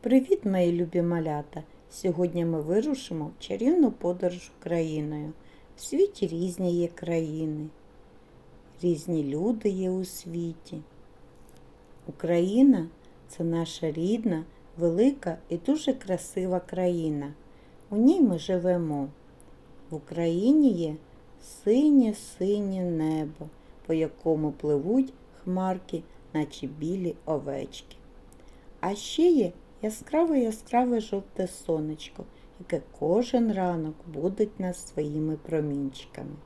Привіт, мої любі малята! Сьогодні ми вирушимо в чарівну подорож Україною. В світі різні є країни, різні люди є у світі. Україна це наша рідна, велика і дуже красива країна. У ній ми живемо. В Україні є синє-синє небо, по якому пливуть хмарки, наче білі овечки. А ще є яскраве яскраве жовте сонечко, яке кожен ранок будить нас своїми промінчиками.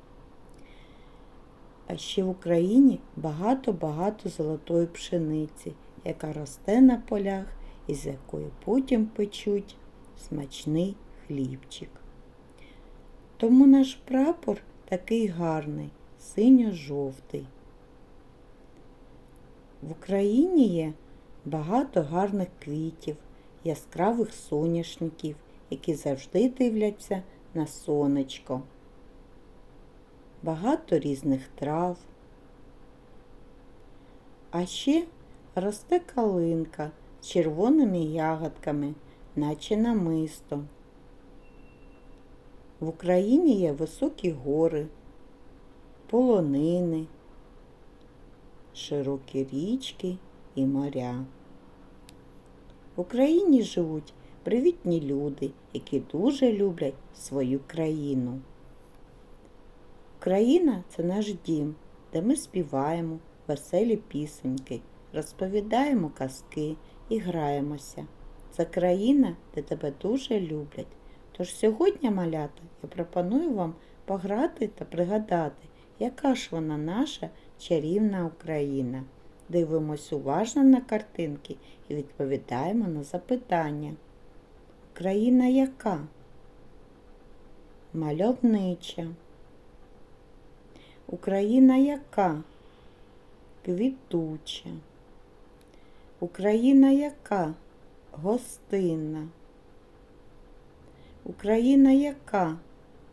А ще в Україні багато-багато золотої пшениці, яка росте на полях і з якої потім печуть смачний хлібчик. Тому наш прапор такий гарний, синьо-жовтий. В Україні є багато гарних квітів, яскравих соняшників, які завжди дивляться на сонечко. Багато різних трав. А ще росте калинка з червоними ягодками, наче намисто. В Україні є високі гори, полонини, широкі річки і моря. В Україні живуть привітні люди, які дуже люблять свою країну. Україна це наш дім, де ми співаємо веселі пісеньки, розповідаємо казки і граємося. Це країна, де тебе дуже люблять. Тож сьогодні, малята, я пропоную вам пограти та пригадати, яка ж вона наша чарівна Україна. Дивимось уважно на картинки і відповідаємо на запитання. Україна яка? Мальовнича. Україна яка? Квітуча. Україна яка? Гостинна. Україна яка?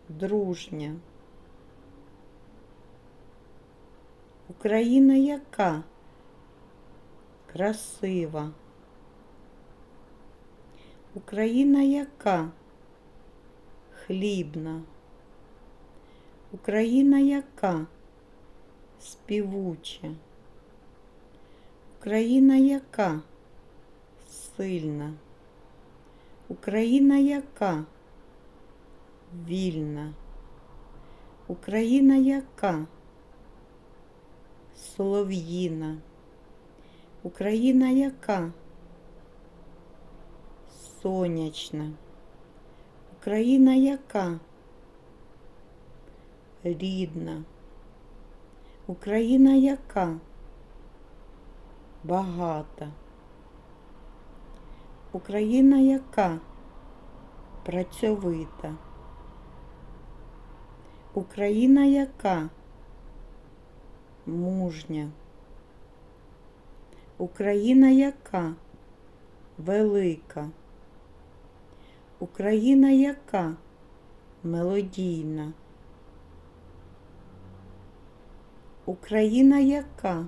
Дружня. Україна яка? Красива. Україна яка? Хлібна. Україна яка? Співуча. Україна яка? Сильна. Україна яка? Вільна. Україна яка? Солов'їна. Україна яка? Сонячна. Україна яка? Рідна. Україна яка? Багата. Україна яка? Працьовита. Україна яка? Мужня. Україна яка? Велика. Україна яка? Мелодійна. Україна яка?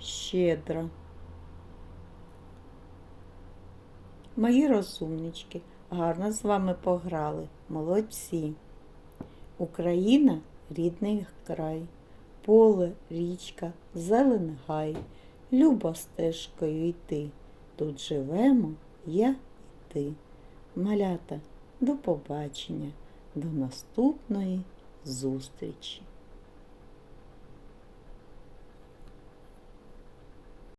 Щедра. Мої розумнички гарно з вами пограли. Молодці. Україна рідний край, поле, річка, зелений гай. люба стежкою йти. Тут живемо я і ти. Малята, до побачення, до наступної зустрічі.